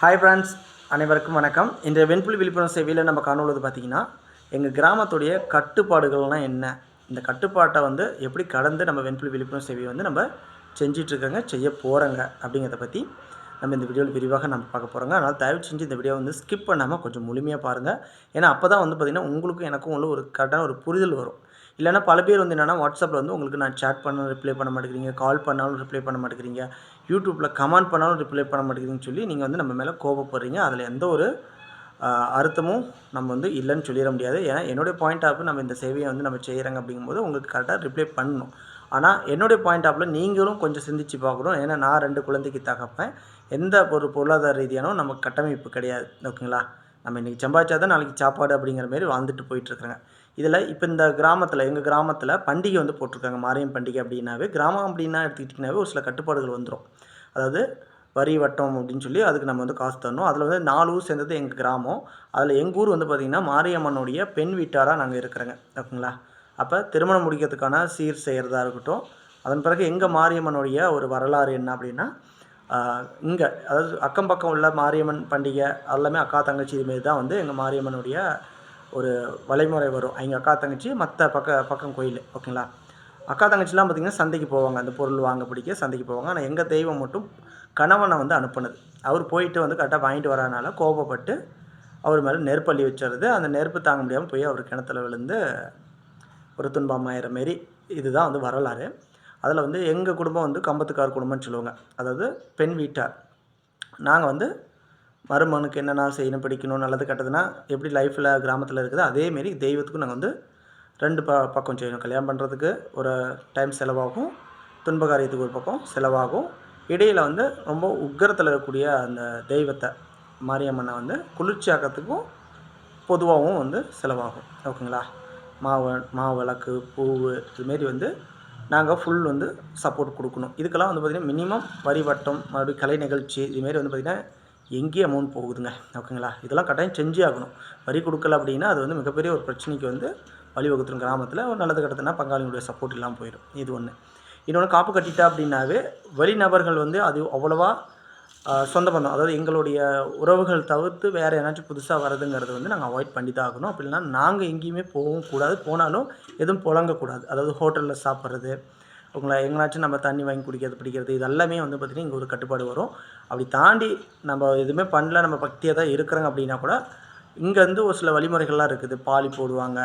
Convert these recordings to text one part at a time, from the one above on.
Hi friends அனைவருக்கும் வணக்கம். இன்றைய வெண்புலி விழிப்புணர்வு சேவையில் நம்ம காணுள்ளது பார்த்திங்கன்னா எங்கள் கிராமத்துடைய கட்டுப்பாடுகள்லாம் என்ன? இந்த கட்டுப்பாட்டை வந்து எப்படி கடந்து நம்ம வெண்புலி விழிப்புணர்வு சேவையை வந்து நம்ம செஞ்சிட்ருக்கோங்க செய்ய போகிறோங்க அப்படிங்கிறத பற்றி நம்ம இந்த வீடியோவில் விரிவாக நம்ம பார்க்க போகிறோங்க அதனால் தயவு செஞ்சு இந்த வீடியோ வந்து ஸ்கிப் பண்ணாமல் கொஞ்சம் முழுமையாக பாருங்கள் ஏன்னா அப்போ தான் வந்து பார்த்திங்கன்னா உங்களுக்கும் எனக்கும் உள்ள ஒரு கரெக்டான ஒரு புரிதல் வரும். இல்லைன்னா பல பேர் வந்து என்னென்னா வாட்ஸ்அப்பில் வந்து உங்களுக்கு நான் சேட் பண்ணாலும் ரிப்ளை பண்ண மாட்டேங்கிறீங்க. கால் பண்ணாலும் ரிப்ளை பண்ண மாட்டேங்கிறீங்க. யூடியூப்பில் கமெண்ட் பண்ணாலும் ரிப்ளை பண்ண மாட்டேங்கிறீங்கன்னு சொல்லி நீங்கள் வந்து நம்ம மேலே கோபப்படுறீங்க. அதில் எந்த ஒரு அர்த்தமும் நம்ம வந்து இல்லைன்னு சொல்லிட முடியாது. ஏன்னா என்னுடைய பாயிண்ட் ஆஃப் நம்ம இந்த சேவையை வந்து நம்ம செய்கிறாங்க அப்படிங்கும்போது உங்களுக்கு கரெக்டாக ரிப்ளை பண்ணணும். ஆனால் என்னுடைய பாயிண்ட் ஆஃப்ல நீங்களும் கொஞ்சம் சிந்திச்சு பார்க்கணும். ஏன்னா நான் ரெண்டு குழந்தைக்கு தகப்பேன். எந்த ஒரு பொருளாதார ரீதியானோ நமக்கு கட்டமைப்பு கிடையாது. ஓகேங்களா? நம்ம இன்றைக்கி சம்பாதிச்சா தான் நாளைக்கு சாப்பாடு அப்படிங்கிற மாதிரி வாழ்ந்துட்டு போயிட்டுருக்குறேங்க இதில் இப்போ இந்த கிராமத்தில் எங்கள் கிராமத்தில் பண்டிகை வந்து போட்டிருக்காங்க மாரியம் பண்டிகை அப்படின்னாவே. கிராமம் அப்படின்னா எடுத்துக்கிட்டிங்கனாவே ஒரு சில கட்டுப்பாடுகள் வந்துடும். அதாவது வரி வட்டம் அப்படின்னு சொல்லி அதுக்கு நம்ம வந்து காசு தரணும். அதில் வந்து நாலு ஊர் சேர்ந்தது எங்கள் கிராமம். அதில் எங்கள் ஊர் வந்து பார்த்திங்கன்னா மாரியம்மனுடைய பெண் வீட்டாராக நாங்கள் இருக்கிறோங்க ஓகேங்களா? அப்போ திருமணம் முடிக்கிறதுக்கான சீர் செய்கிறதா இருக்கட்டும். அதன் பிறகு எங்கள் மாரியம்மனுடைய ஒரு வரலாறு என்ன அப்படின்னா இங்கே அதாவது அக்கம் பக்கம் உள்ள மாரியம்மன் பண்டிகை எல்லாமே அக்கா தங்கச்சி இதுமாரி தான் வந்து எங்கள் மாரியம்மனுடைய ஒரு வலைமுறை வரும். எங்கள் அக்கா தங்கச்சி மற்ற பக்க பக்கம் கோயில். ஓகேங்களா அக்கா தங்கச்சிலாம் பார்த்திங்கன்னா சந்தைக்கு போவாங்க. அந்த பொருள் வாங்க பிடிக்க சந்தைக்கு போவாங்க. ஆனால் எங்கள் தெய்வம் மட்டும் கணவனை வந்து அனுப்புனது. அவர் போயிட்டு வந்து கரெக்டாக வாங்கிட்டு வரனால கோபப்பட்டு அவர் மேலே நெருப்பள்ளி வச்சுருது அந்த நெருப்பு தாங்க முடியாமல் போய் அவர் கிணத்துல விழுந்து ஒரு துன்பமாயிற மாரி இதுதான் வந்து வரலாறு. அதில் வந்து எங்கள் குடும்பம் வந்து கம்பத்துக்கார் குடும்பம்னு சொல்லுவாங்க. அதாவது பெண் வீட்டார். நாங்கள் வந்து மருமகனுக்கு என்னென்ன செய்யணும் பிடிக்கணும் நல்லது கெட்டதுன்னா எப்படி லைஃப்பில் கிராமத்தில் இருக்குதோ அதேமாரி தெய்வத்துக்கும் நாங்கள் வந்து ரெண்டு ப பக்கம் செய்யணும். கல்யாணம் பண்ணுறதுக்கு ஒரு டைம் செலவாகும் துன்பகாரியத்துக்கு ஒரு பக்கம் செலவாகும். இடையில் வந்து ரொம்ப உக்கரத்தில் இருக்கக்கூடிய அந்த தெய்வத்தை மாரியம்மனை வந்து குளிர்ச்சியாக்கிறதுக்கும் பொதுவாகவும் வந்து செலவாகும். ஓகேங்களா? மாவு மாவிளக்கு பூவு இதுமாரி வந்து நாங்கள் ஃபுல் வந்து சப்போர்ட் கொடுக்கணும். இதுக்கெல்லாம் வந்து பார்த்திங்கன்னா மினிமம் வரி வட்டம் மறுபடியும் கலை நிகழ்ச்சி இதுமாரி வந்து பார்த்திங்கன்னா எங்கேயும் அமௌண்ட் போகுதுங்க. ஓகேங்களா? இதெல்லாம் கட்டாயம் செஞ்சே ஆகணும். வரி கொடுக்கல அப்படின்னா அது வந்து மிகப்பெரிய ஒரு பிரச்சனைக்கு வந்து வழிவகுத்துரும் கிராமத்தில். ஒரு நல்லது கட்டத்துனா பங்காளிகளுடைய சப்போர்ட் இல்லாமல் போயிடும் இது ஒன்று இன்னொன்று காப்பு கட்டிட்டா அப்படின்னாவே வெளிநபர்கள் வந்து அது அவ்வளோவா சொந்த பந்தம். அதாவது எங்களுடைய உறவுகள் தவிர்த்து வேறு ஏதாச்சும் புதுசாக வரதுங்கிறது வந்து நாங்கள் அவாய்ட் பண்ணி தான் ஆகணும். அப்படி நாங்கள் எங்கேயுமே போகவும் கூடாது. போனாலும் எதுவும் புழங்கக்கூடாது. அதாவது ஹோட்டலில் சாப்பிட்றது உங்களை எங்கேனாச்சும் நம்ம தண்ணி வாங்கி குடிக்கிறது பிடிக்கிறது இது எல்லாமே வந்து பார்த்திங்கன்னா இங்கே ஒரு கட்டுப்பாடு வரும். அப்படி தாண்டி நம்ம எதுவுமே பண்ணல நம்ம பக்தியாக தான் இருக்கிறாங்க அப்படின்னா கூட இங்கே வந்து ஒரு சில வழிமுறைகள்லாம் இருக்குது. பாலி போடுவாங்க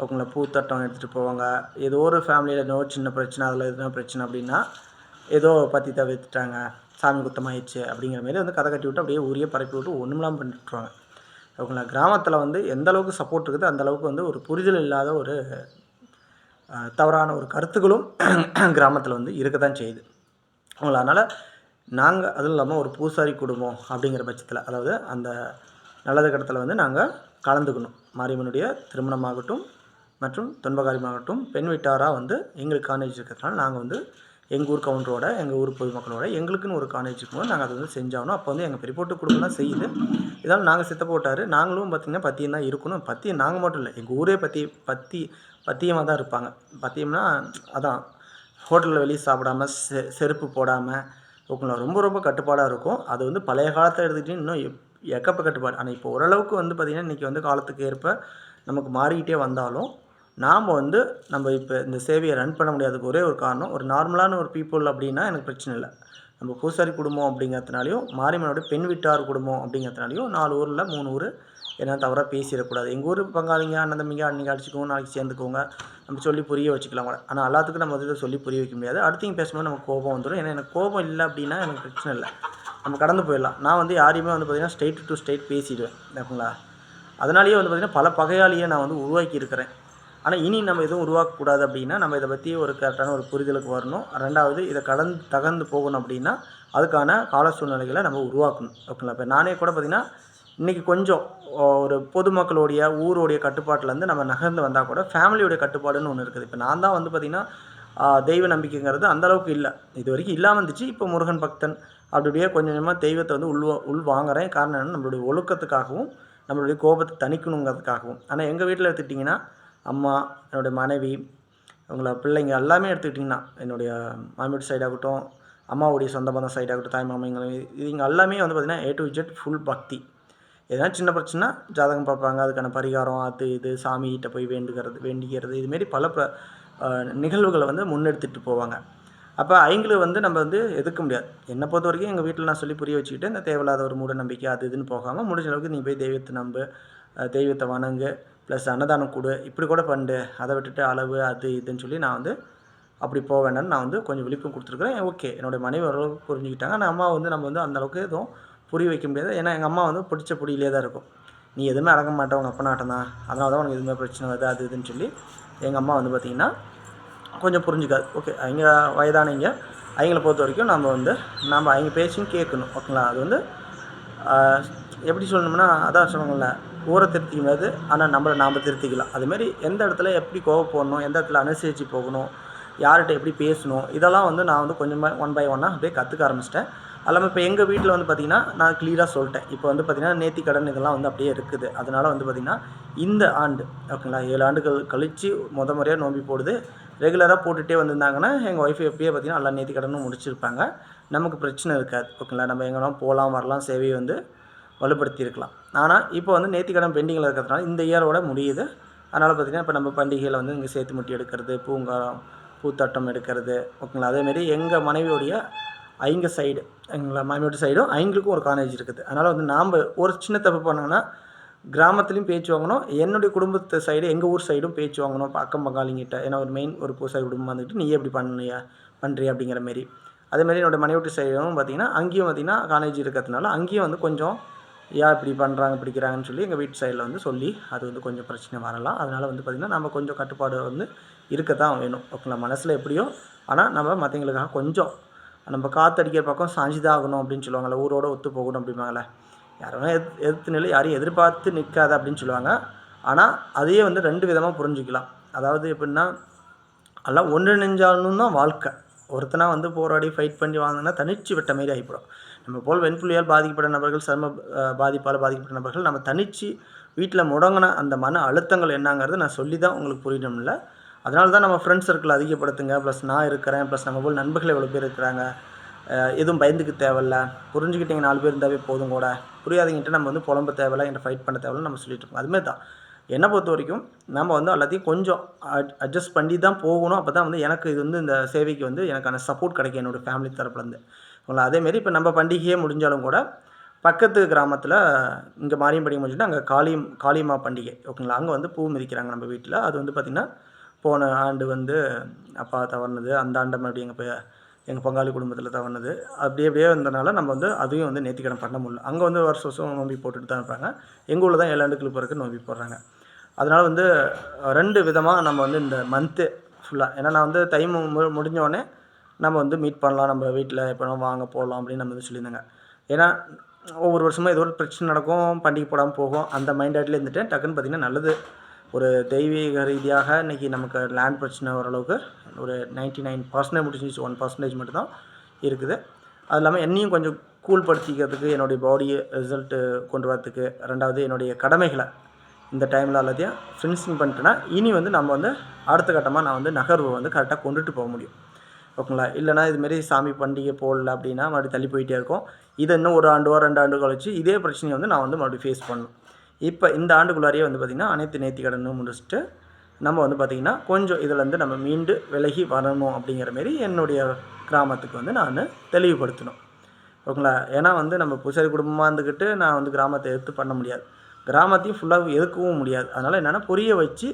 அவங்கள பூத்தட்டம் எடுத்துகிட்டு போவாங்க. ஏதோ ஒரு ஃபேமிலியில் ஏதோ சின்ன பிரச்சனை அதில் எதுனா பிரச்சனை அப்படின்னா ஏதோ பற்றி தவிர்த்துட்டாங்க சாமி குத்தமாயிடுச்சு அப்படிங்கிற மாதிரி வந்து கதை கட்டி விட்டு அப்படியே ஊரையே பரப்பி விட்டு ஒன்றுமெல்லாம் பண்ணிட்டுருவாங்க. அவங்கள கிராமத்தில் வந்து எந்த அளவுக்கு சப்போர்ட் இருக்குது அந்த அளவுக்கு வந்து ஒரு புரிதல் இல்லாத ஒரு தவறான ஒரு கருத்துக்களும் கிராமத்தில் வந்து இருக்க தான் செய்யுது. அவங்கள அதனால் நாங்கள் அதுவும் இல்லாமல் ஒரு பூசாரி குடும்பம் அப்படிங்கிற பட்சத்தில் அதாவது அந்த நல்லது கடத்தில் வந்து நாங்கள் கலந்துக்கணும். மாரியம்மனுடைய திருமணமாகட்டும் மற்றும் துன்பகாரியமாகட்டும் பெண் வீட்டாராக வந்து எங்களுக்கு காலேஜ் இருக்கிறதுனால நாங்கள் வந்து எங்கள் ஊர் கவுண்டரோட எங்கள் ஊர் பொதுமக்களோட எங்களுக்குன்னு ஒரு காலேஜ் இருக்கும்போது நாங்கள் அதை வந்து செஞ்சாகணும். அப்போ வந்து எங்கள் பெரியப்போட்டு குடும்பம் தான் செய்யுது. இதனால் நாங்கள் சித்த போட்டார். நாங்களும் பார்த்திங்கன்னா பத்தியம் தான் இருக்கணும். பத்தியம் நாங்கள் மட்டும் இல்லை எங்கள் ஊரே பற்றி பத்தி பத்தியமாக தான் இருப்பாங்க. பத்தியம்னா அதான் ஹோட்டலில் வெளியே சாப்பிடாம செ செருப்பு போடாமல் ஓகேங்களா? ரொம்ப ரொம்ப கட்டுப்பாடாக இருக்கும். அது வந்து பழைய காலத்தை எடுத்துக்கிட்டு இன்னும் எப் எக்கப்ப கட்டுப்பாடு. ஆனால் இப்போ ஓரளவுக்கு வந்து பார்த்திங்கன்னா இன்றைக்கி வந்து காலத்துக்கு ஏற்ப நமக்கு மாறிக்கிட்டே வந்தாலும் நாம் வந்து நம்ம இப்போ இந்த சேவையை ரன் பண்ண முடியாதுக்கு ஒரே ஒரு காரணம் ஒரு நார்மலான ஒரு பீப்புள் அப்படின்னா எனக்கு பிரச்சனை இல்லை. நம்ம பூசாரி குடும்பம் அப்படிங்கிறதுனாலையும் மாரியம்மனோட பெண் வீட்டார் குடும்பம் அப்படிங்கிறதுனாலையும் நாலு ஊரில் மூணு ஊர் ஏன்னா தவறாக பேசிடக்கூடாது. எங்கள் ஊர் பங்காளிங்க அண்ணன் தம்பிங்க அன்றைக்கி அடிச்சுக்கோங்க நாளைக்கு சேர்ந்துக்கோங்க. நம்ம சொல்லி புரிய வச்சுக்கலாம் கூட ஆனால் எல்லாத்துக்கும் நம்ம இதை சொல்லி புரிய வைக்க முடியாது. அடுத்தவங்க பேசும்போது நமக்கு கோபம் வந்துடும் ஏன்னா எனக்கு கோபம் இல்லை அப்படின்னா எனக்கு பிரச்சனை இல்லை. நம்ம கடந்து போயிடலாம். நான் வந்து யாரையுமே வந்து பார்த்திங்கன்னா ஸ்டேட் டு ஸ்டேட் பேசிடுவேன். ஓகேங்களா? அதனாலேயே வந்து பார்த்திங்கன்னா பல பகையாளியை நான் வந்து உருவாக்கி இருக்கிறேன். ஆனால் இனி நம்ம எதுவும் உருவாக்கக்கூடாது அப்படின்னா நம்ம இதை பற்றி ஒரு கரெக்டான ஒரு புரிதலுக்கு வரணும். ரெண்டாவது இதை கடந்து தகர்ந்து போகணும் அப்படின்னா அதுக்கான கால சூழ்நிலைகளை நம்ம உருவாக்கணும். ஓகேங்களா? இப்போ நானே கூட பார்த்திங்கன்னா இன்றைக்கி கொஞ்சம் ஒரு பொதுமக்களுடைய ஊருடைய கட்டுப்பாட்டிலேருந்து நம்ம நகர்ந்து வந்தால் கூட ஃபேமிலியோடைய கட்டுப்பாடுன்னு ஒன்று இருக்குது. இப்போ நான் தான் வந்து பார்த்திங்கன்னா தெய்வ நம்பிக்கைங்கிறது அந்தளவுக்கு இல்லை. இது வரைக்கும் இல்லாமல் இருந்துச்சு. இப்போ முருகன் பக்தன் அப்படியே கொஞ்சம் கொஞ்சமாக தெய்வத்தை வந்து உள் உள் வாங்குறேன் காரணம் என்ன நம்மளுடைய ஒழுக்கத்துக்காகவும் நம்மளுடைய கோபத்தை தணிக்கணுங்கிறதுக்காகவும். ஆனால் எங்கள் வீட்டில் எடுத்துக்கிட்டிங்கன்னா அம்மா என்னுடைய மனைவி அவங்கள பிள்ளைங்க எல்லாமே எடுத்துக்கிட்டிங்கன்னா என்னுடைய மாமியோட சைடாகட்டும் அம்மாவுடைய சொந்த பந்தம் சைடாகட்டும் தாய் மாமங்களும் இவங்க எல்லாமே வந்து பார்த்திங்கன்னா ஏ டு ஜெட் ஃபுல் பக்தி. எதனா சின்ன பிரச்சனை ஜாதகம் பார்ப்பாங்க. அதுக்கான பரிகாரம் அது இது சாமிகிட்ட போய் வேண்டுகிறது வேண்டிக்கிறது. இதுமாரி பல ப நிகழ்வுகளை வந்து முன்னெடுத்துட்டு போவாங்க. அப்போ அவங்களுக்கு வந்து நம்ம வந்து எதிர்க்க முடியாது. என்னை பொறுத்த வரைக்கும் எங்கள் வீட்டில் நான் சொல்லி புரிய வச்சுக்கிட்டு இந்த தேவையில்லாத ஒரு மூட நம்பிக்கை அது இதுன்னு போகாமல் முடிஞ்ச அளவுக்கு நீ போய் தெய்வத்தை நம்பு தெய்வத்தை வணங்கு ப்ளஸ் அன்னதானம் கொடு இப்படி கூட பண்ணு அதை விட்டுட்டு அளவு அது இதுன்னு சொல்லி நான் வந்து அப்படி போக வேண்டாம்னு நான் வந்து கொஞ்சம் விழிப்பும் கொடுத்துருக்குறேன். ஓகே. என்னோடய மனைவி ஓரளவுக்கு புரிஞ்சுக்கிட்டாங்க. ஆனால் அம்மா வந்து நம்ம வந்து அந்த அளவுக்கு எதுவும் புரிய வைக்க முடியாது. ஏன்னா எங்கள் அம்மா வந்து பிடிச்ச புடியிலே தான் இருக்கும். நீ எதுவுமே அடங்க மாட்டேன் உங்கள் அப்பனாட்டம் தான். அதனால தான் உனக்கு எதுவுமே பிரச்சனை வருது அது இதுன்னு சொல்லி எங்கள் அம்மா வந்து பார்த்திங்கன்னா கொஞ்சம் புரிஞ்சுக்காது. ஓகே அவங்க வயதானவங்க அவங்கள பொறுத்த வரைக்கும் நம்ம வந்து நம்ம அவங்க பேசியும் கேட்கணும். ஓகேங்களா அது வந்து எப்படி சொல்லணும்னா அதான் சொன்னாங்கல்ல ஊரை திருத்திக்கும் போது ஆனால் நம்மளை நாம் திருத்திக்கலாம். அதுமாரி எந்த இடத்துல எப்படி கோவப்படணும் எந்த இடத்துல அனுசரித்து போகணும் யார்கிட்ட எப்படி பேசணும் இதெல்லாம் வந்து நான் வந்து கொஞ்சமாக ஒன் பை ஒன்னாக அப்படியே கற்றுக்க ஆரம்பிச்சிட்டேன். அல்லாமல் இப்போ எங்கள் வீட்டில் வந்து பார்த்திங்கன்னா நான் கிளியராக சொல்லிட்டேன். இப்போ வந்து பார்த்திங்கன்னா நேத்தி கடன் இதெல்லாம் வந்து அப்படியே இருக்குது. அதனால் வந்து பார்த்திங்கன்னா இந்த ஆண்டு ஓகேங்களா ஏழு ஆண்டுகள் கழித்து முத முறையாக நோம்பி போடுது. ரெகுலராக போட்டுகிட்டே வந்திருந்தாங்கன்னா எங்கள் ஒய்ஃப் எப்பயே பார்த்திங்கன்னா எல்லா நேத்தி கடனும் முடிச்சிருப்பாங்க. நமக்கு பிரச்சனை இருக்காது ஓகேங்களா. நம்ம எங்கன்னா போகலாம் வரலாம் சேவையை வந்து வலுப்படுத்தியிருக்கலாம். ஆனால் இப்போ வந்து நேத்தி கடன் பெண்டிங்கில் இருக்கிறதுனால இந்த இயரோட முடியுது. அதனால் பார்த்திங்கன்னா இப்போ நம்ம பண்டிகையில் வந்து இங்கே சேர்த்து முட்டி எடுக்கிறது பூங்காரம் பூத்தட்டம் எடுக்கிறது ஓகேங்களா. அதேமாரி எங்கள் மனைவியோடைய ஐங்க சைடு எங்களை மாமியோட சைடும் அவங்களுக்கும் ஒரு காலேஜ் இருக்குது. அதனால் வந்து நாம் ஒரு சின்ன தப்பு பண்ணோன்னா கிராமத்துலேயும் பேச்சு வாங்கணும் என்னுடைய குடும்பத்து சைடு எங்கள் ஊர் சைடும் பேச்சு வாங்கணும் அக்கம் பங்காளிங்கிட்ட. ஏன்னா ஒரு மெயின் ஒரு பூசாரி குடும்பம் வந்துட்டு நீ எப்படி பண்ணியா பண்ணுறியா அப்படிங்கிற மாரி. அதேமாரி என்னோடய மனைவிட்டு சைடும் பார்த்திங்கன்னா அங்கேயும் பார்த்திங்கன்னா காலேஜ் இருக்கிறதுனால அங்கேயும் வந்து கொஞ்சம் ஏன் இப்படி பண்ணுறாங்க பிடிக்கிறாங்கன்னு சொல்லி எங்கள் வீட்டு சைடில் வந்து சொல்லி அது வந்து கொஞ்சம் பிரச்சனை வரலாம். அதனால் வந்து பார்த்திங்கன்னா நம்ம கொஞ்சம் கட்டுப்பாடு வந்து இருக்க தான் வேணும் ஓகேங்களா மனசில் எப்படியோ ஆனால் நம்ம மற்றவங்களுக்காக கொஞ்சம் நம்ம காற்றடிக்கிற பக்கம் சாஞ்சி தான் ஆகணும் அப்படின்னு சொல்லுவாங்கள்ல ஊரோட ஒத்து போகணும் அப்படிம்பாங்களே யாரும் எது எதிர்த்து நிலை யாரையும் எதிர்பார்த்து நிற்காத அப்படின்னு சொல்லுவாங்க. ஆனால் அதையே வந்து ரெண்டு விதமாக புரிஞ்சுக்கலாம். அதாவது எப்படின்னா எல்லாம் ஒன்றிணைஞ்சாலும் தான் வாழ்க்கை. ஒருத்தனா வந்து போராடி ஃபைட் பண்ணி வாங்கினா தனிச்சு விட்ட மாரி ஆகிப்படும் நம்ம போல் வெண்புலியால் பாதிக்கப்பட்ட நபர்கள் சர்ம பாதிப்பால் பாதிக்கப்பட்ட நபர்கள் நம்ம தனிச்சு வீட்டில் முடங்கின அந்த மன அழுத்தங்கள் என்னங்கிறது நான் சொல்லி தான் உங்களுக்கு புரியணும்ல. அதனால தான் நம்ம ஃப்ரெண்ட்ஸ் சர்க்கிள் அதிகப்படுத்துங்க. ப்ளஸ் நான் இருக்கிறேன். ப்ளஸ் நம்ம போல் நண்பர்கள் எவ்வளோ பேர் இருக்கிறாங்க. எதுவும் பயந்துக்க தேவையில்ல. புரிஞ்சுக்கிட்டீங்க நாலு பேர் இருந்தாவே போதும் கூட. புரியாதவங்கிட்ட நம்ம வந்து புலம்ப தேவையில்ல என்கிட்ட ஃபைட் பண்ண தேவையில்ல நம்ம சொல்லிட்டு இருக்கோம். அதுமாரி தான். என்னை பொறுத்த வரைக்கும் நம்ம வந்து எல்லாத்தையும் கொஞ்சம் அட்ஜஸ்ட் பண்ணி தான் போகணும். அப்போ தான் வந்து எனக்கு இது வந்து இந்த சேவைக்கு வந்து எனக்கான சப்போர்ட் கிடைக்கும் என்னோடய ஃபேமிலி தரப்புலேருந்து. ஓகேங்களா அதேமாரி இப்போ நம்ம பண்டிகையே முடிஞ்சாலும் கூட பக்கத்து கிராமத்தில் இங்கே மாரியம் பண்டிகை முடிஞ்சுட்டு அங்கே காளியம் காளியம்மா பண்டிகை ஓகேங்களா அங்கே வந்து பூ மிதிக்கிறாங்க நம்ம வீட்டில். அது வந்து பார்த்திங்கன்னா போன ஆண்டு வந்து அப்பா தவறுனது அந்த ஆண்டை மறுபடியும் எங்கள் போய் எங்கள் பங்காளி குடும்பத்தில் தவறுனது. அப்படியே அப்படியே வந்தனால நம்ம வந்து அதையும் வந்து நேர்த்திக்கடன் பண்ண முடியல. அங்கே வந்து வருஷம் வருஷம் நோம்பி போட்டுட்டு தான் இருப்பாங்க. எங்கள் ஊரில் தான் ஏழு ஆண்டுகளுக்கு பிறகு நோம்பி போடுறாங்க. அதனால் வந்து ரெண்டு விதமாக நம்ம வந்து இந்த மந்த்து ஃபுல்லாக ஏன்னா நான் வந்து டைம் மு நம்ம வந்து மீட் பண்ணலாம். நம்ம வீட்டில் எப்போ வாங்க போகலாம் அப்படின்னு நம்ம வந்து சொல்லியிருந்தாங்க. ஏன்னா ஒவ்வொரு வருஷமும் ஏதோ ஒரு பிரச்சனை நடக்கும் பண்டிகை போடாமல் போகும். அந்த மைண்ட் ஆட்டில் இருந்துட்டு டக்குன்னு பார்த்திங்கன்னா நல்லது ஒரு தெய்வீக ரீதியாக இன்றைக்கி நமக்கு லேண்ட் பிரச்சனை ஓரளவுக்கு ஒரு நைன்ட்டி நைன் பர்சன்டேஜ் முடிஞ்சிச்சு ஒன் பர்சன்டேஜ் மட்டும்தான் இருக்குது. அது இல்லாமல் என்னையும் கொஞ்சம் கூல் படுத்திக்கிறதுக்கு என்னுடைய பாடியை ரிசல்ட்டு கொண்டு வரதுக்கு ரெண்டாவது என்னுடைய கடமைகளை இந்த டைமில் எல்லாத்தையும் ஃபினிஷிங் பண்ணிட்டேன்னா இனி வந்து நம்ம வந்து அடுத்த கட்டமாக நான் வந்து நகர்வை வந்து கரெக்டாக கொண்டுட்டு போக முடியும். ஓகேங்களா இல்லைனா இதுமாரி சாமி பண்டிகை போடல அப்படின்னா மறுபடியும் தள்ளி போயிட்டே இருக்கும். இதை இன்னும் ஒரு ஆண்டோ ரெண்டு ஆண்டு கழிச்சு இதே பிரச்சனையை வந்து நான் வந்து மறுபடியும் ஃபேஸ் பண்ணணும். இப்போ இந்த ஆண்டுக்குள்ளாரியே வந்து பார்த்திங்கன்னா அனைத்து நேர்த்தி கடனும் முடிச்சுட்டு நம்ம வந்து பார்த்திங்கன்னா கொஞ்சம் இதிலேருந்து நம்ம மீண்டு விலகி வரணும் அப்படிங்கிற மாரி என்னுடைய கிராமத்துக்கு வந்து நான் தெளிவுபடுத்தணும். ஓகேங்களா? ஏன்னா வந்து நம்ம பூசாரி குடும்பமாக இருந்துக்கிட்டு நான் வந்து கிராமத்தை எடுத்து பண்ண முடியாது. கிராமத்தையும் ஃபுல்லாக எதுக்கவும் முடியாது. அதனால் என்னென்னா புரிய வச்சு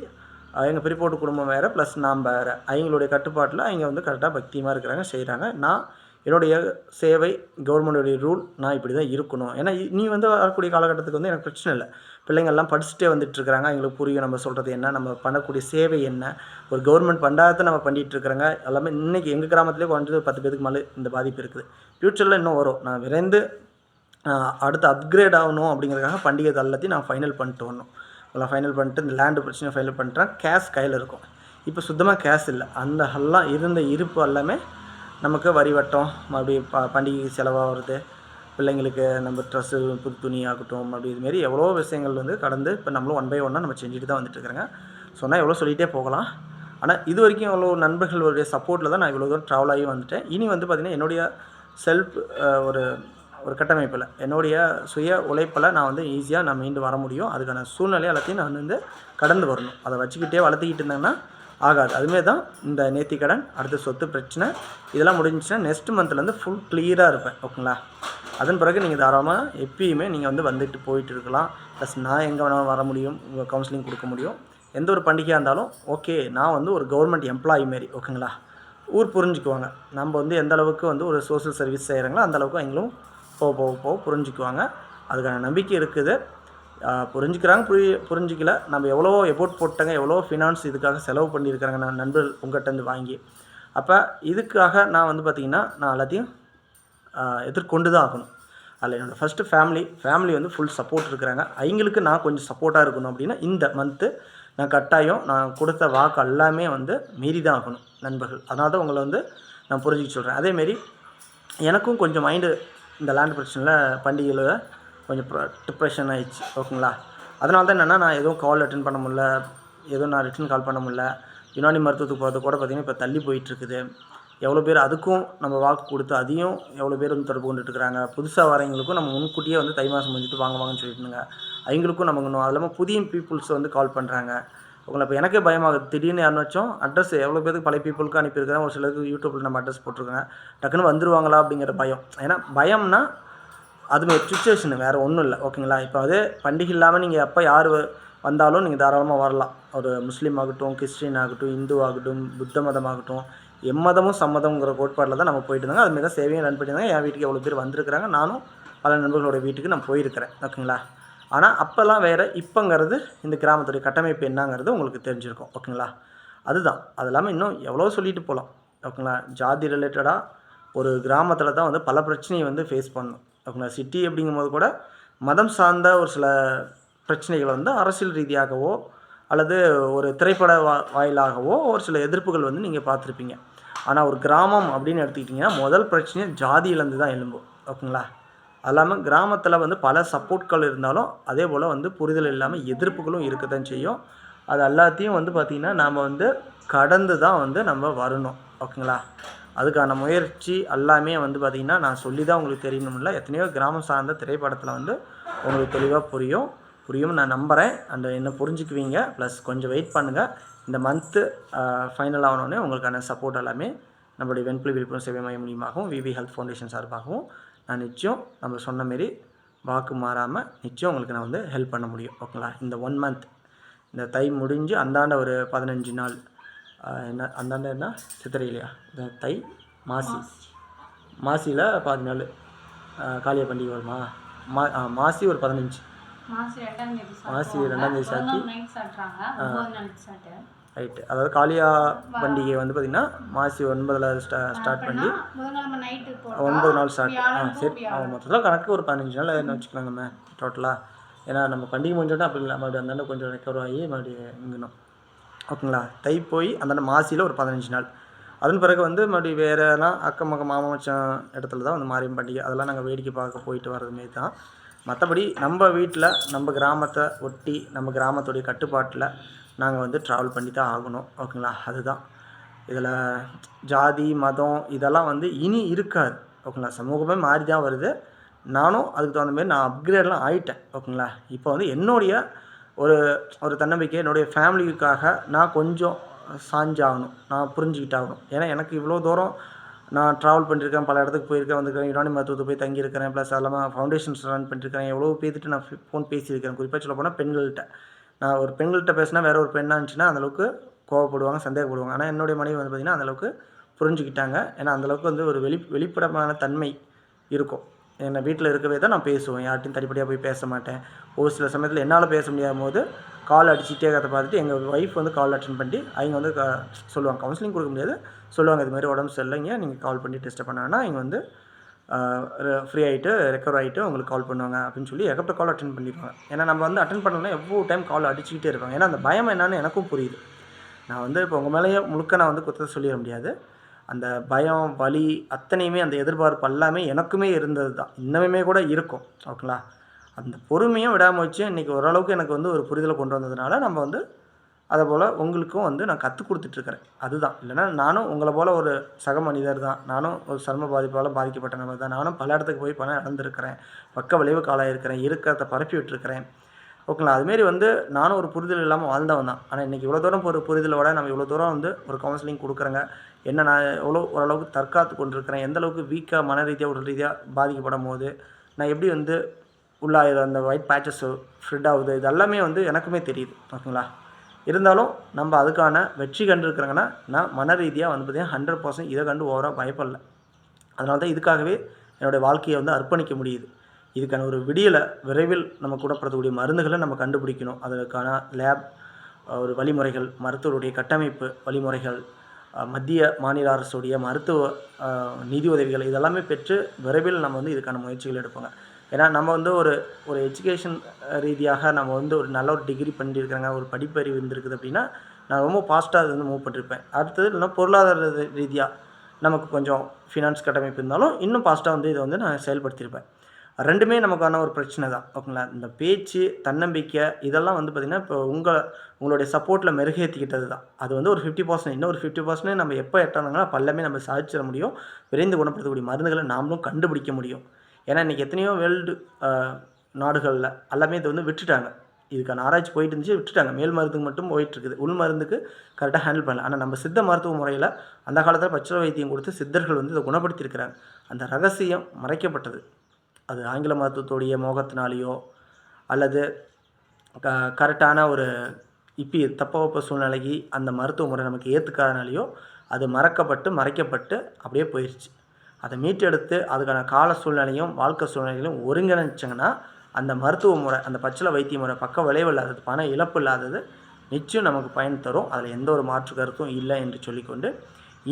எங்கள் பிரிப்போட்டு குடும்பம் வேறு ப்ளஸ் நாம் வேறு. அவங்களுடைய கட்டுப்பாட்டில் அவங்க வந்து கரெக்டாக பக்தியமாக இருக்கிறாங்க செய்கிறாங்க நான் என்னுடைய சேவை கவர்மெண்டுடைய ரூல் நான் இப்படி தான் இருக்கணும். ஏன்னா நீ வந்து வரக்கூடிய காலகட்டத்துக்கு வந்து எனக்கு பிரச்சனை இல்லை. பிள்ளைங்கள்லாம் படிச்சுட்டே வந்துட்டு இருக்கிறாங்க அவங்களுக்கு புரியும் நம்ம சொல்கிறது என்ன நம்ம பண்ணக்கூடிய சேவை என்ன. ஒரு கவர்மெண்ட் பண்ணாத நம்ம பண்ணிகிட்டு இருக்கிறாங்க எல்லாமே இன்றைக்கி எங்கள் கிராமத்துலேயே குறைஞ்சது பத்து பேருக்கு மேலே இந்த பாதிப்பு இருக்குது. ஃப்யூச்சரில் இன்னும் வரும். நான் விரைந்து அடுத்து அப்கிரேட் ஆகணும் அப்படிங்கிறதுக்காக பண்டிகை எல்லாத்தையும் நான் ஃபைனல் பண்ணிட்டு வரணும். எல்லாம் ஃபைனல் பண்ணிட்டு இந்த லேண்டு பிரச்சனை ஃபைனல் பண்ணுறேன் கேஷ் கையில் இருக்கும். இப்போ சுத்தமாக கேஷ் இல்லை. அந்த எல்லாம் இருந்த இருப்பு எல்லாமே நமக்கு வரி வட்டம் மறுபடியும் ப பண்டிகை செலவாக வருது பிள்ளைங்களுக்கு நம்ம ட்ரெஸ்ஸு புது துணி ஆகட்டும் அப்படி இதுமாரி எவ்வளோ விஷயங்கள் வந்து கடந்து இப்போ நம்மளும் ஒன் பை ஒன்னாக நம்ம செஞ்சுட்டு தான் வந்துட்டு இருக்கிறாங்க சொன்னால் எவ்வளோ சொல்லிகிட்டே போகலாம். ஆனால் இது வரைக்கும் எவ்வளோ நண்பர்களுடைய சப்போர்ட்டில் தான் நான் இவ்வளோ தூரம் ட்ராவல் ஆகி வந்துட்டேன். இனி வந்து பார்த்திங்கன்னா என்னுடைய செல்ஃப் ஒரு ஒரு கட்டமைப்பில் என்னுடைய சுய உழைப்பில் நான் வந்து ஈஸியாக நான் மீண்டு வர முடியும். அதுக்கான சூழ்நிலை எல்லாத்தையும் நான் வந்து கடந்து வரணும். அதை வச்சுக்கிட்டே வளர்த்துக்கிட்டு இருந்தேன்னா ஆகாது. அதுமாரி தான் இந்த நேர்த்தி கடன் அடுத்த சொத்து பிரச்சனை இதெல்லாம் முடிஞ்சுச்சுன்னா நெக்ஸ்ட் மந்த்லேருந்து ஃபுல் கிளியராக இருப்பேன் ஓகேங்களா அதன் பிறகு நீங்கள் தாராளமாக எப்பயுமே நீங்கள் வந்து வந்துட்டு போயிட்டு இருக்கலாம். ப்ளஸ் நான் எங்கே வேணாலும் வர முடியும் உங்கள் கவுன்சிலிங் கொடுக்க முடியும். எந்த ஒரு பண்டிகையாக இருந்தாலும் ஓகே நான் வந்து ஒரு கவர்மெண்ட் எம்ப்ளாயி மாரி ஓகேங்களா ஊர் புரிஞ்சுக்குவாங்க. நம்ம வந்து எந்த அளவுக்கு வந்து ஒரு சோஷியல் சர்வீஸ் செய்கிறாங்களோ அந்த அளவுக்கு அவங்களும் போக போக போக புரிஞ்சுக்குவாங்க. அதுக்கான நம்பிக்கை இருக்குது. புரிஞ்சுக்கிறாங்க புரிய புரிஞ்சிக்கல. நம்ம எவ்வளோ எஃபோர்ட் போட்டாங்க எவ்வளோ ஃபினான்ஸ் இதுக்காக செலவு பண்ணியிருக்கிறாங்க நான் நண்பர்கள் உங்கள்கிட்ட இருந்து வாங்கி. அப்போ இதுக்காக நான் வந்து பார்த்திங்கன்னா நான் எல்லாத்தையும் எதிர்கொண்டு தான் ஆகணும். அதில் என்னோடய ஃபஸ்ட்டு ஃபேமிலி ஃபேமிலி வந்து ஃபுல் சப்போர்ட் இருக்கிறாங்க. அவங்களுக்கு நான் கொஞ்சம் சப்போர்ட்டாக இருக்கணும் அப்படின்னா இந்த மந்த்து நான் கட்டாயம் நான் கொடுத்த வாக்கு எல்லாமே வந்து மீறி தான் ஆகணும் நண்பர்கள். அதனால தான் உங்களை வந்து நான் புரிஞ்சுக்க சொல்கிறேன் அதேமாரி எனக்கும் கொஞ்சம் மைண்டு இந்த லேண்ட் பிரச்சனையில் பண்டிகையில் கொஞ்சம் டிப்ரெஷன் ஆகிடுச்சு ஓகேங்களா? அதனால தான் என்னென்னா நான் எதுவும் கால் அட்டன் பண்ண முடில எதுவும் நான் ரிட்டன் கால் பண்ண முடில யுனானி மருத்துவத்துக்கு போகிறது கூட பார்த்திங்கன்னா இப்போ தள்ளி போயிட்டுருக்குது. எவ்வளோ பேர் அதுக்கும் நம்ம வாக்கு கொடுத்து அதையும் எவ்வளோ பேர் வந்து தொடர்பு கொண்டுட்டு இருக்கிறாங்க புதுசாக வரவங்களுக்கும் நம்ம முன்கூட்டியே வந்து தை மாதம் முடிஞ்சுட்டு வாங்க வாங்கன்னு சொல்லிட்டுங்க அவங்களுக்கும் நம்ம இன்னும் அது இல்லாமல் புதிய பீப்புள்ஸ் வந்து கால் பண்ணுறாங்க உங்களை இப்போ எனக்கே பயமாகுது. திடீர்னு யாருனாச்சும் அட்ரஸ் எவ்வளோ பேருக்கு பழைய பீப்புளுக்கு அனுப்பியிருக்கிறேன். ஒரு சிலருக்கு யூடியூப்பில் நம்ம அட்ரஸ் போட்டிருக்கேன் டக்குன்னு வந்துடுவாங்களா அப்படிங்கிற பயம். ஏன்னா பயம்னா அதுமாரி சுச்சுவேஷனு வேறு ஒன்றும் இல்லை. ஓகேங்களா இப்போ அது பண்டிகை இல்லாமல் நீங்கள் எப்போ யார் வந்தாலும் நீங்கள் தாராளமாக வரலாம். ஒரு முஸ்லீம் ஆகட்டும் கிறிஸ்டின் ஆகட்டும் இந்து ஆகட்டும் புத்த மதம் ஆகட்டும் எம்மதமும் சம்மதம்ங்கிற கோட்பாட்டில் தான் நம்ம போயிட்டு இருந்தாங்க அதுமாரி தான் சேவையும் ரன் பண்ணியிருந்தாங்க என் வீட்டுக்கு எவ்வளோ பேர் வந்திருக்கிறாங்க? நானும் பல நண்பர்களோட வீட்டுக்கு நான் போயிருக்கிறேன். ஓகேங்களா ஆனால் அப்போல்லாம் வேறு இப்போங்கிறது இந்த கிராமத்துடைய கட்டமைப்பு என்னங்கிறது உங்களுக்கு தெரிஞ்சிருக்கும். ஓகேங்களா அதுதான். அது இல்லாமல் இன்னும் எவ்வளோ சொல்லிட்டு போகலாம் ஓகேங்களா ஜாதி ரிலேட்டடாக ஒரு கிராமத்தில் தான் வந்து பல பிரச்சனையை வந்து ஃபேஸ் பண்ணணும். ஓகேங்களா சிட்டி அப்படிங்கும்போது கூட மதம் சார்ந்த ஒரு சில பிரச்சனைகளை வந்து அரசியல் ரீதியாகவோ அல்லது ஒரு திரைப்பட வா வாயிலாகவோ ஒரு சில எதிர்ப்புகள் வந்து நீங்கள் பார்த்துருப்பீங்க. ஆனால் ஒரு கிராமம் அப்படின்னு எடுத்துக்கிட்டிங்கன்னா முதல் பிரச்சனையே ஜாதியிலேருந்து தான் எழும்பும். ஓகேங்களா? அது இல்லாமல் கிராமத்தில் வந்து பல சப்போர்ட்கள் இருந்தாலும் அதே போல் வந்து புரிதல் இல்லாமல் எதிர்ப்புகளும் இருக்க தான் செய்யும். அது எல்லாத்தையும் வந்து பார்த்திங்கன்னா நாம் வந்து கடந்து தான் வந்து நம்ம வரணும். ஓகேங்களா? அதுக்கான முயற்சி எல்லாமே வந்து பார்த்திங்கன்னா நான் சொல்லி தான் உங்களுக்கு தெரியணும்ல. எத்தனையோ கிராமம் சார்ந்த திரைப்படத்தில் வந்து உங்களுக்கு தெளிவாக புரியும். புரியும் நான் நம்புகிறேன் அந்த என்ன புரிஞ்சுக்குவீங்க. ப்ளஸ் கொஞ்சம் வெயிட் பண்ணுங்கள் இந்த மந்த்து ஃபைனல் ஆகணுன்னே உங்களுக்கான சப்போர்ட் எல்லாமே நம்மளுடைய வெண்புலி விழிப்புணர்வு சேவை மையம் மூலியமாகவும் விவி ஹெல்த் ஃபவுண்டேஷன் சார்பாகவும் நான் நிச்சயம் நம்ம சொன்ன மாரி வாக்கு மாறாமல் நிச்சயம் உங்களுக்கு நான் வந்து ஹெல்ப் பண்ண முடியும். ஓகேங்களா இந்த ஒன் மந்த் இந்த தை முடிஞ்சு அந்தாண்ட ஒரு பதினஞ்சு நாள் என்ன அந்தாண்ட என்ன? சித்திரை இல்லையா இந்த தை மாசி. மாசியில் பாதி நாள் காளியா பண்டிகை வருமா? மா மாசி ஒரு பதினஞ்சு. மாசி ரெண்டாம் தேதி சாத்தி ரைட்டு அதாவது காளியா பண்டிகை வந்து பார்த்திங்கன்னா மாசி ஒன்பதில் ஸ்டா ஸ்டார்ட் பண்ணி ஒன்பது நாள் ஸ்டார்ட் ஆ சரி. ஆ மொத்தத்தில் கணக்கு ஒரு பதினஞ்சு நாள் என்ன வச்சுக்கலாங்க மேம் டோட்டலாக ஏன்னா நம்ம பண்டிகை முடிஞ்சோட்டா அப்படி இல்லை மறுபடியும் அந்தாண்ட கொஞ்சம் ரெக்கவர் ஆகி மறுபடியும் இங்கணும். ஓகேங்களா? தை போய் அந்த மாசியில் ஒரு பதினஞ்சு நாள். அதன் பிறகு வந்து மறுபடியும் வேறெல்லாம் அக்கம் பக்கம் மாமச்சம் இடத்துல தான் வந்து மாரியம் பண்டிகை. அதெல்லாம் நாங்கள் வேடிக்கை பார்க்க போயிட்டு வரதுமே தான். மற்றபடி நம்ம வீட்டில் நம்ம கிராமத்தை ஒட்டி நம்ம கிராமத்துடைய கட்டுப்பாட்டில் நாங்கள் வந்து ட்ராவல் பண்ணி தான் ஆகணும். ஓகேங்களா? அதுதான். இதில் ஜாதி மதம் இதெல்லாம் வந்து இனி இருக்காது. ஓகேங்களா? சமூகமே மாறி தான் வருது. நானும் அதுக்கு தகுந்த மாதிரி நான் அப்கிரேட்லாம் ஆகிட்டேன் ஓகேங்களா? இப்போ வந்து என்னுடைய ஒரு ஒரு தன்னம்பிக்கை என்னுடைய ஃபேமிலிக்காக நான் கொஞ்சம் சாஞ்சாகணும். நான் புரிஞ்சுக்கிட்டாகணும். ஏன்னா எனக்கு இவ்வளோ தூரம் நான் ட்ராவல் பண்ணியிருக்கேன் பல இடத்துக்கு போயிருக்கேன் வந்திருக்கேன் யுனானி மருத்துவத்தை போய் தங்கியிருக்கிறேன் ப்ளஸ் அது ஃபவுண்டேஷன்ஸ் ரன் பண்ணியிருக்கிறேன் எவ்வளோ பேர்த்துட்டு நான் ஃபோன் பேசியிருக்கேன் குறிப்பாக சொல்ல போனால் பெண்கள்கிட்ட. நான் ஒரு பெண்கள்கிட்ட பேசினா வேற ஒரு பெண்ணாக இருந்துச்சுன்னா அந்தளவுக்கு கோவப்படுவாங்க சந்தேகப்படுவாங்க. ஆனால் என்னுடைய மனைவி வந்து பார்த்திங்கன்னா அந்தளவுக்கு புரிஞ்சுக்கிட்டாங்க. ஏன்னா அந்தளவுக்கு வந்து ஒரு வெளி வெளிப்படமான தன்மை இருக்கும். என்னை வீட்டில் இருக்கவே தான் நான் பேசுவேன். யார்ட்டையும் தனிப்படியாக போய் பேச மாட்டேன். ஒரு சில சமயத்தில் என்னால் பேச முடியாத போது கால் அடிச்சுட்டே கதை பார்த்துட்டு எங்கள் ஒய்ஃப் வந்து கால் அட்டன் பண்ணி அவங்க வந்து க- சொல்லுவாங்க. கவுன்சிலிங் கொடுக்க முடியாது. சொல்லுவாங்க இது மாதிரி உடம்பு சரியில்லைங்க. நீங்கள் கால் பண்ணி டெஸ்ட்டை பண்ணாங்கன்னா அவங்க வந்து ஃப்ரீ ஆகிட்டு ரெக்கவர் ஆகிட்டு உங்களுக்கு கால் பண்ணுவாங்க. அப்படின்னு சொல்லி ஏகப்பட்ட கால் அட்டன் பண்ணிடுவாங்க. ஏன்னா நம்ம வந்து அட்டன் பண்ணலாம் எவ்வளோ டைம் கால் அடிச்சுக்கிட்டே இருப்பாங்க. ஏன்னா அந்த பயம் என்னன்னு எனக்கும் புரியுது. நான் வந்து இப்போ உங்கள் மேலேயே முழுக்க நான் வந்து குத்தத்தை சொல்லிட முடியாது. அந்த பயம் வலி அத்தனையுமே அந்த எதிர்பார்ப்பு எல்லாமே எனக்குமே இருந்தது தான் இன்னமுமே கூட இருக்கும். ஓகேங்களா? அந்த பொறுமையும் விடாமல் வச்சு இன்றைக்கி ஓரளவுக்கு எனக்கு வந்து ஒரு புரிதலை கொண்டு வந்ததுனால நம்ம வந்து அதை போல் உங்களுக்கும் வந்து நான் கற்றுக் கொடுத்துட்ருக்கிறேன். அதுதான். இல்லைன்னா நானும் உங்களை போல் ஒரு சக மனிதர் தான் நானும் ஒரு சர்ம பாதிப்பால் பாதிக்கப்பட்ட நபர் தான். நானும் பல இடத்துக்கு போய் பணம் இழந்திருக்கிறேன் பக்க விளைவு காலாயிருக்கிறேன். இருக்கிறத பரப்பி விட்டுருக்கிறேன். ஓகேங்களா? அதுமாரி வந்து நானும் ஒரு புரிதல் இல்லாமல் வாழ்ந்தவன் தான் ஆனால் இன்றைக்கி இவ்வளோ தூரம் ஒரு புரிதலோட நம்ம இவ்வளோ தூரம் வந்து ஒரு கவுன்சிலிங் கொடுக்குறேங்க. என்ன நான் எவ்வளோ ஓரளவுக்கு தற்காத்து கொண்டிருக்கிறேன் எந்த அளவுக்கு வீக்காக மன ரீதியாக உடல் ரீதியாக பாதிக்கப்படும் போது நான் எப்படி வந்து உள்ளாயிர அந்த ஒயிட் பேச்சஸ் ஃப்ரெட் ஆகுது இது எல்லாமே வந்து எனக்குமே தெரியுது ஓகேங்களா இருந்தாலும் நம்ம அதுக்கான வெற்றி கண்டுருக்குறாங்கன்னா நான் மன ரீதியாக வந்து பார்த்தீங்கன்னா ஹண்ட்ரட் பர்சன்ட் இதை கண்டு ஓவராக பயப்படல. அதனால தான் இதுக்காகவே என்னுடைய வாழ்க்கையை வந்து அர்ப்பணிக்க முடியுது. இதுக்கான ஒரு விடியலை விரைவில் நம்ம கூடப்படக்கூடிய மருந்துகளை நம்ம கண்டுபிடிக்கணும். அதற்கான லேப் ஒரு வழிமுறைகள் மருத்துவருடைய கட்டமைப்பு வழிமுறைகள் மத்திய மாநில அரசுடைய மருத்துவ நிதி உதவிகள் இதெல்லாமே பெற்று விரைவில் நம்ம வந்து இதுக்கான முயற்சிகள் எடுப்போங்க. ஏன்னா நம்ம வந்து ஒரு ஒரு எஜுகேஷன் ரீதியாக நம்ம வந்து ஒரு நல்ல ஒரு டிகிரி பண்ணியிருக்கிறாங்க ஒரு படிப்பறிவு இருந்திருக்குது அப்படின்னா நான் ரொம்ப ஃபாஸ்ட்டாக அது வந்து மூவ் பண்ணிருப்பேன். அடுத்தது இல்லைன்னா பொருளாதார ரீதியாக நமக்கு கொஞ்சம் ஃபினான்ஸ் கட்டமைப்பு இருந்தாலும் இன்னும் ஃபாஸ்ட்டாக வந்து இதை வந்து நான் செயல்படுத்தியிருப்பேன் ரெண்டுமே நமக்கான ஒரு பிரச்சனை தான். ஓகேங்களா? இந்த பேச்சு தன்னம்பிக்கை இதெல்லாம் வந்து பார்த்திங்கன்னா இப்போ உங்கள் உங்களுடைய சப்போர்ட்டில் மெருகேற்றிக்கிட்டது தான். அது வந்து ஒரு ஃபிஃப்டி பர்சன்ட் இன்னும் ஒரு ஃபிஃப்டி பர்சன்ட் நம்ம எப்போ எட்டானாங்கன்னா பல்லமே எல்லாமே நம்ம சாதிச்சிட முடியும். விரைந்து குணப்படுத்தக்கூடிய மருந்துகளை நாமளும் கண்டுபிடிக்க முடியும். ஏன்னா இன்றைக்கி எத்தனையோ வேர்ல்டு நாடுகளில் எல்லாமே இதை வந்து விட்டுட்டாங்க. இதுக்கான ஆராய்ச்சி போயிட்டு இருந்துச்சு விட்டுட்டாங்க. மேல் மருந்துக்கு மட்டும் போயிட்டுருக்குது. உள் மருந்துக்கு கரெக்டாக ஹேண்டில் பண்ணல. ஆனால் நம்ம சித்த மருத்துவ முறையில் அந்த காலத்தில் பச்சை வைத்தியம் கொடுத்து சித்தர்கள் வந்து இதை குணப்படுத்தியிருக்கிறாங்க. அந்த ரகசியம் மறைக்கப்பட்டது. அது ஆங்கில மருத்துவத்துடைய மோகத்தினாலேயோ அல்லது க கரெக்டான ஒரு இப்பி தப்பவப்ப சூழ்நிலைக்கு அந்த மருத்துவ முறை நமக்கு ஏற்றுக்காதனாலேயோ அது மறக்கப்பட்டு மறைக்கப்பட்டு அப்படியே போயிடுச்சு அதை மீட்டெடுத்து அதுக்கான கால சூழ்நிலையும் வாழ்க்கை சூழ்நிலையும் ஒருங்கிணைச்சிங்கன்னா அந்த மருத்துவ முறை அந்த பச்சில வைத்திய முறை பக்க விளைவு இல்லாதது பண இழப்பு இல்லாதது நிச்சயம் நமக்கு பயன் தரும். அதில் எந்த ஒரு மாற்று கருத்தும் இல்லை என்று சொல்லிக்கொண்டு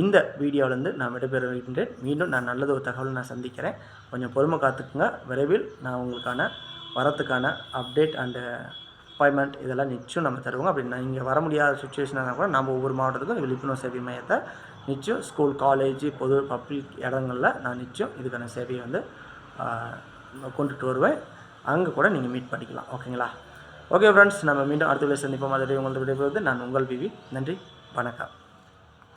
இந்த வீடியோவிலேருந்து நான் விடைபெறுகின்றேன் மீண்டும் நான் நல்லது ஒரு தகவலை நான் சந்திக்கிறேன். கொஞ்சம் பொறுமை காத்துக்குங்க. விரைவில் நான் உங்களுக்கான வரத்துக்கான அப்டேட் அண்டு அப்பாயின்மெண்ட் இதெல்லாம் நிச்சயம் நம்ம தருவோம். அப்படி நான் இங்கே வர முடியாத சுச்சுவேஷனாக கூட நம்ம ஒவ்வொரு மாவட்டத்துக்கும் இந்த விழிப்புணர்வு சேவை மையத்தை நிச்சயம் ஸ்கூல் காலேஜ் பொது பப்ளிக் இடங்களில் நான் நிச்சயம் இதுக்கான சேவையை வந்து கொண்டுட்டு வருவேன். அங்கே கூட நீங்கள் மீட் பண்ணிக்கலாம். ஓகேங்களா? ஓகே ஃப்ரெண்ட்ஸ் நம்ம மீண்டும் அடுத்த வேலை சந்திப்போம். அதில் உங்களது விடைபெறுவது நான் உங்கள் பிவி நன்றி. வணக்கம்.